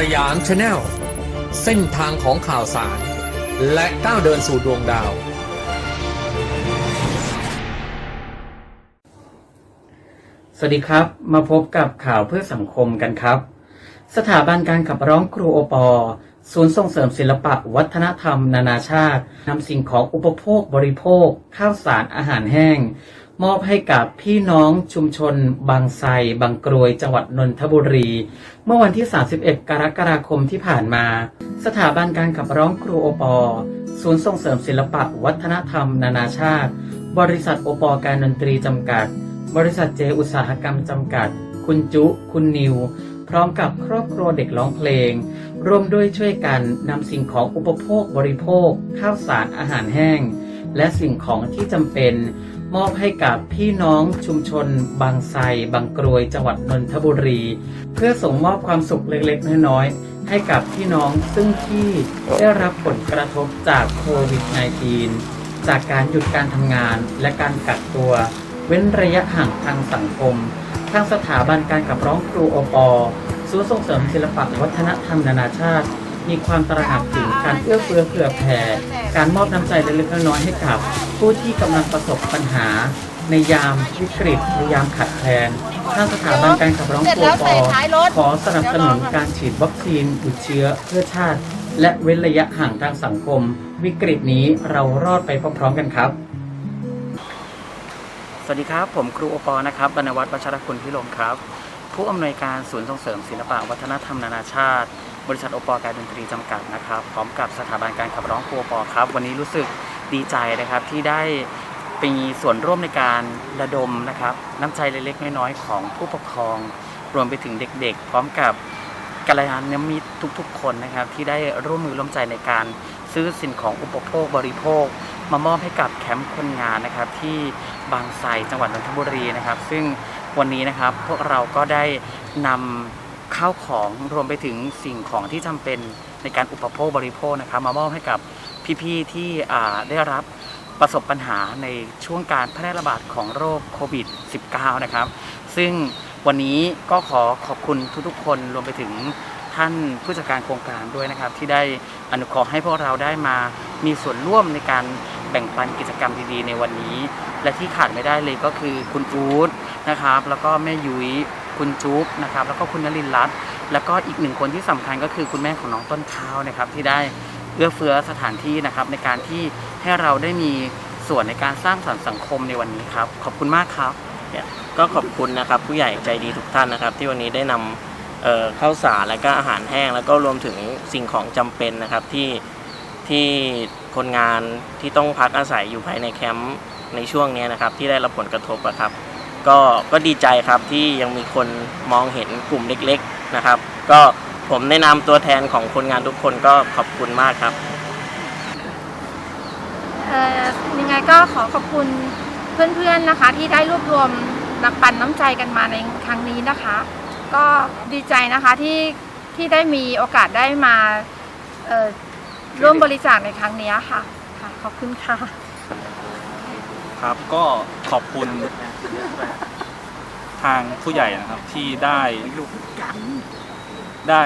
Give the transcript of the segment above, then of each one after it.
สยามชาแนลเส้นทางของข่าวสาร และก้าวเดินสู่ดวงดาว สวัสดีครับ มาพบกับข่าวเพื่อสังคมกันครับ สถาบันการขับร้องครูโอปอศูนย์ส่งเสริมศิลปะวัฒนธรรม นานาชาตินำสิ่งของอุปโภคบริโภค ข้าวสารอาหารแห้ง มอบให้กับพี่น้องชุมชน บางไทรบางกรวย จังหวัดนนทบุรี เมื่อวันที่ 31 กรกฎาคมที่ผ่านมา สถาบันการขับร้องครูโอปอศูนย์ส่งเสริมศิลปะวัฒนธรรม นานาชาติ บริษัทโอปอการดนตรีจำกัด บริษัทเจอุตสาหกรรมจำกัด คุณจุ คุณนิว พร้อมกับครอบครัวเด็กร้องเพลง ร่วมด้วยช่วยกันนำสิ่งของอุปโภคบริโภค ข้าวสารอาหารแห้ง และสิ่งของที่จำเป็น มอบให้กับพี่น้องชุมชน บางไทรบางกรวยจังหวัดนนทบุรี เพื่อส่งมอบความสุขเล็กๆ น้อยๆ ให้กับพี่น้องซึ่งที่ได้รับผลกระทบจากโควิด -19 จากการหยุดการทำงานและการกักตัว เว้นระยะห่างทางสังคม ทางสถาบันการขับร้องครูโอปอศูนย์ส่งเสริมศิลปะวัฒนธรรมนานาชาติ มีความตระหนักถึงการเอื้อเฟื้อเผื่อแผ่การมอบน้ำใจเล็กๆน้อยๆให้กับ ผู้ที่กำลังประสบปัญหา ในยามวิกฤตในยามขัดแคลนทางสถาบันการขับร้องครูโอปอขอสนับสนุนการฉีดวัคซีนหยุดเชื้อเพื่อชาติ และเว้นระยะห่างทางสังคม วิกฤตนี้เรารอดไปพร้อมๆกันครับ สวัสดีครับ ผมครูโอปอนะครับบรรณวัฒน์วัชรคุณพิรมครับ ผู้อำนวยการศูนย์ส่งเสริมศิลปะวัฒนธรรมนานาชาติ บริษัทโอปอการดนตรีจำกัดนะครับ พร้อมกับสถาบันการขับร้องครูโอปอครับ วันนี้รู้สึกดีใจนะครับที่ได้มีส่วนร่วมในการระดมนะครับน้ำใจเล็กๆน้อยๆของผู้ปกครอง รวมไปถึงเด็กๆ พร้อมกับกัลยาณมิตรทุกๆ คนนะครับ ที่ได้ร่วมมือร่วมใจในการซื้อสิ่งของอุปโภคบริโภค มามอบให้กับแคมป์คนงานนะครับ ที่บางไทรจังหวัดนนทบุรีนะครับ ซึ่งวันนี้นะครับพวกเราก็ได้นำ ข้าวของรวมไปถึงสิ่งของที่จำเป็นในการอุปโภคบริโภคนะครับมามอบให้กับพี่ๆที่ได้รับประสบปัญหาในช่วงการแพร่ระบาดของโรคโควิด -19 นะครับ ซึ่งวันนี้ก็ขอขอบคุณทุกๆ คนรวมไปถึงท่านผู้จัดการโครงการด้วยนะครับ ที่ได้อนุเคราะห์ให้พวกเราได้มามีส่วนร่วมในการแบ่งปันกิจกรรมดีๆในวันนี้ และที่ขาดไม่ได้เลยก็คือคุณอู๊ดนะครับ แล้วก็แม่ยุ้ย คุณจุ๊บนะครับแล้วก็คุณนลินทร์รัตน์แล้วก็อีกหนึ่งคนที่สำคัญก็คือคุณแม่ของน้องต้นข้าวนะครับที่ได้เอื้อเฟื้อสถานที่นะครับในการที่ให้เราได้มีส่วนในการสร้างสรรค์สังคมในวันนี้ครับ ขอบคุณมากครับ ก็ขอบคุณนะครับผู้ใหญ่ใจดีทุกท่านนะครับ ที่วันนี้ได้นำเข้าวสารและก็อาหารแห้ง แล้วก็รวมถึงสิ่งของจำเป็นนะครับที่ที่คนงานที่ต้องพักอาศัยอยู่ภายในแคมป์ในช่วงนี้นะครับ ที่ได้รับผลกระทบอะครับ ก็ก็ดีใจครับที่ยังมีคนมองเห็นกลุ่มเล็กๆนะครับ ก็ผมในนามตัวแทนของคนงานทุกคนก็ขอบคุณมากครับเอ่อยังไงก็ขอขอบคุณเพื่อนๆนะคะ ที่ได้รวบรวมนักปั่นน้ำใจกันมาในครั้งนี้นะคะ ก็ดีใจนะคะที่ที่ได้มีโอกาสได้มาร่วมบริจาคในครั้งนี้ค่ะ ขอบคุณค่ะ ครับก็ขอบคุณทางผู้ใหญ่นะครับที่ได้ได้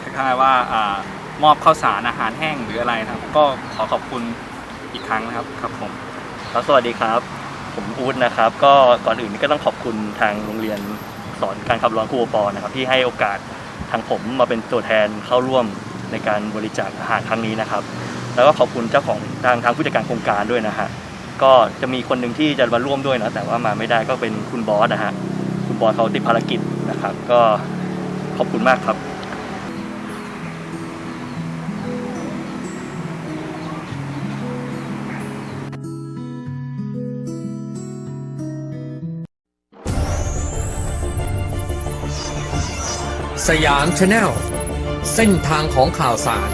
คล้ายๆว่าอามอบข้าวสารอาหารแห้งหรืออะไรนะครับ ก็ขอขอบคุณอีกครั้งนะครับครับผมครับสวัสดีครับ ผมอูดนะครับ ก็ก่อนอื่นก็ต้องขอบคุณทางโรงเรียนสอนการขับร้องครูอปอนะครับ ที่ให้โอกาสทางผมมาเป็นตัวแทนเข้าร่วมในการบริจาคอาหารครั้งนี้นะครับ แล้วก็ขอบคุณเจ้าของทางทางผู้จัดการโครงการด้วยนะฮะ ก็จะมีคนหนึ่งที่จะมาร่วมด้วยนะแต่ว่ามาไม่ได้ก็เป็นคุณบอสนะฮะคุณบอสเขาติดภารกิจนะครับ ก็ขอบคุณมากครับสยามชาแนลเส้นทางของข่าวสาร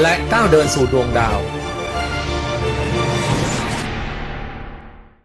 และก้าวเดินสู่ดวงดาว